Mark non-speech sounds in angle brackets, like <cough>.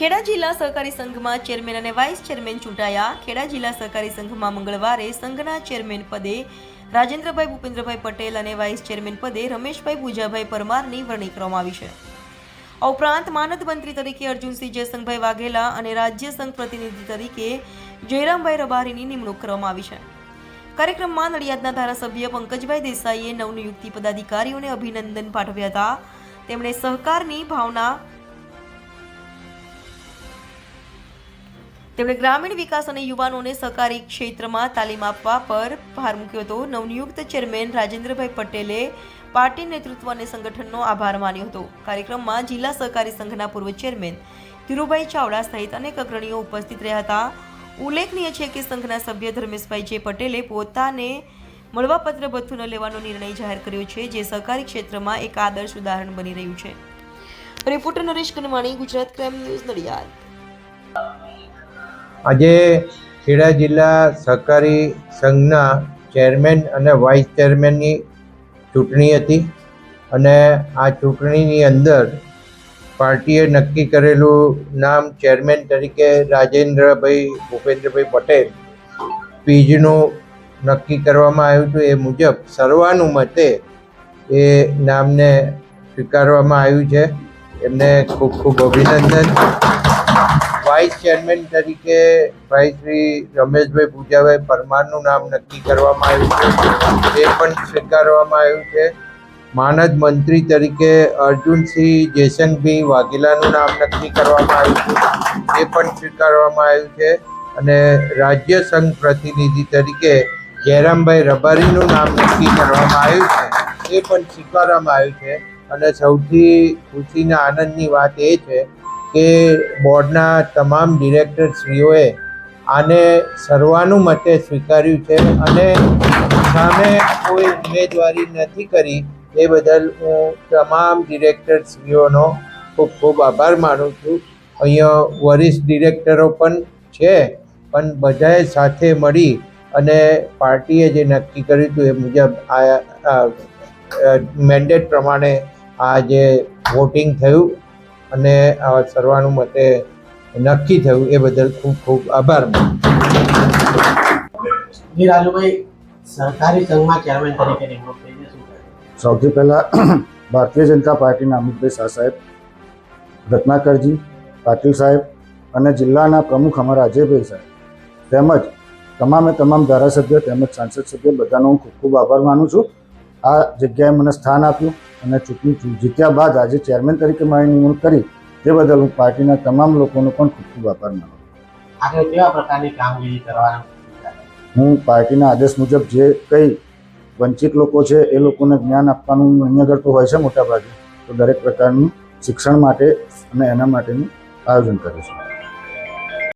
ખેડા જિલ્લા સહકારી સંઘમાં ચેરમેન અને વાઇસ ચેરમેન ચૂંટાયા. ખેડા જિલ્લા સહકારી સંઘમાં મંગળવારે સંઘના ચેરમેન પદે રાજેન્દ્રભાઈ ભૂપેન્દ્રભાઈ પટેલ અને વાઇસ ચેરમેન પદે રમેશભાઈ પૂજાભાઈ પરમારની વરણી કરવામાં આવી છે. આ ઉપરાંત માનદ મંત્રી તરીકે અર્જુનસિંહ જયસંગભાઈ વાઘેલા અને રાજ્ય સંઘ પ્રતિનિધિ તરીકે જયરામભાઈ રબારીની નિમણૂક કરવામાં આવી છે. કાર્યક્રમમાં નડિયાદના ધારાસભ્ય પંકજભાઈ દેસાઈએ નવનિયુક્તિ પદાધિકારીઓને અભિનંદન પાઠવ્યા હતા. તેમણે સહકારની ભાવના તેમણે ગ્રામીણ વિકાસ અને યુવાનોને સહકારી ક્ષેત્રમાં તાલીમ આપવા પર ભાર મૂક્યો હતો. નવનિયુક્ત ચેરમેન રાજેન્દ્રભાઈ પટેલે પાર્ટી નેતૃત્વ અને સંગઠનનો આભાર માન્યો હતો. કાર્યક્રમમાં જિલ્લા સહકારી સંઘના પૂર્વ ચેરમેન ધીરુભાઈ ચાવડા સહિત અનેક અગ્રણીઓ ઉપસ્થિત રહ્યા હતા. ઉલ્લેખનીય છે કે સંઘના સભ્ય ધર્મેશભાઈ જે પટેલે પોતાને મળવાપત્ર ભથ્થું ન લેવાનો નિર્ણય જાહેર કર્યો છે, જે સહકારી ક્ષેત્રમાં એક આદર્શ ઉદાહરણ બની રહ્યું છે. Reporter Naresh Kanvani, Gujarat crime news Nadiad. આજે ખેડા જિલ્લા સહકારી સંઘના ચેરમેન અને વાઇસ ચેરમેનની ચૂંટણી હતી અને આ ચૂંટણીની અંદર પાર્ટીએ નક્કી કરેલું નામ ચેરમેન તરીકે રાજેન્દ્રભાઈ, ભૂપેન્દ્રભાઈ પટેલ પીજનું નક્કી કરવામાં આવ્યું હતું. એ મુજબ સર્વાનુમતે એ નામને સ્વીકારવામાં આવ્યું છે. એમને ખૂબ ખૂબ અભિનંદન. વાઇસ ચેરમેન તરીકે ભાઈ શ્રી રમેશભાઈ પૂજાભાઈ પરમારનું નામ નક્કી કરવામાં આવ્યું છે. એ પણ સ્વીકારવામાં આવ્યું છે. માનદ મંત્રી તરીકે અર્જુનસિંહ જેસનભાઈ વાઘેલાનું નામ નક્કી કરવામાં આવ્યું છે. એ પણ સ્વીકારવામાં આવ્યું છે. અને રાજ્ય સંઘ પ્રતિનિધિ તરીકે જયરામભાઈ રબારીનું નામ નક્કી કરવામાં આવ્યું છે. એ પણ સ્વીકારવામાં આવ્યું છે. અને સૌથી ખુશીના આનંદની વાત એ છે કે બોર્ડના તમામ ડિરેક્ટરશ્રીઓએ આને સર્વાનુમતે સ્વીકાર્યું છે અને સામે કોઈ ઉમેદવારી નથી કરી એ બદલ હું તમામ ડિરેક્ટરશ્રીઓનો ખૂબ ખૂબ આભાર માનું છું. અહીંયા વરિષ્ઠ ડિરેક્ટરો પણ છે, પણ બધાએ સાથે મળી અને પાર્ટીએ જે નક્કી કર્યું હતું એ મુજબ આ, મેન્ડેટ પ્રમાણે આ જે વોટિંગ થયું અને આ સર્વાનુમતે નક્કી થયું એ બદલ ખૂબ ખૂબ આભાર. રાજુભાઈ સંઘમાં ચેરમેન તરીકે નિમણૂક થઈ શું સૌથી પહેલાં <clears throat> ભારતીય જનતા પાર્ટીના અમિતભાઈ શાહ સાહેબ રત્નાકરજી પાટીલ સાહેબ અને જિલ્લાના પ્રમુખ અમારા અજયભાઈ સાહેબ તેમજ તમામે તમામ ધારાસભ્ય તેમજ સાંસદ સભ્ય બધાનો હું ખૂબ ખૂબ આભાર માનું છું. આ જગ્યાએ મને સ્થાન આપ્યું. અને ચૂંટણી જીત્યા બાદ આજે ચેરમેન તરીકે મારી નિમણૂક કરી. તે બદલ હું પાર્ટીના તમામ લોકોનો પણ ખૂબ ખૂબ આભાર માનું આગળ કેવા પ્રકારની કામગીરી કરવાના? હું પાર્ટીના આદેશ મુજબ જે કંઈ વંચિત લોકો છે એ લોકોને જ્ઞાન આપવાનું અહીં આગળ તો હોય છે મોટાભાગે. તો દરેક પ્રકારનું શિક્ષણ માટે અને એના માટેનું આયોજન કરીશું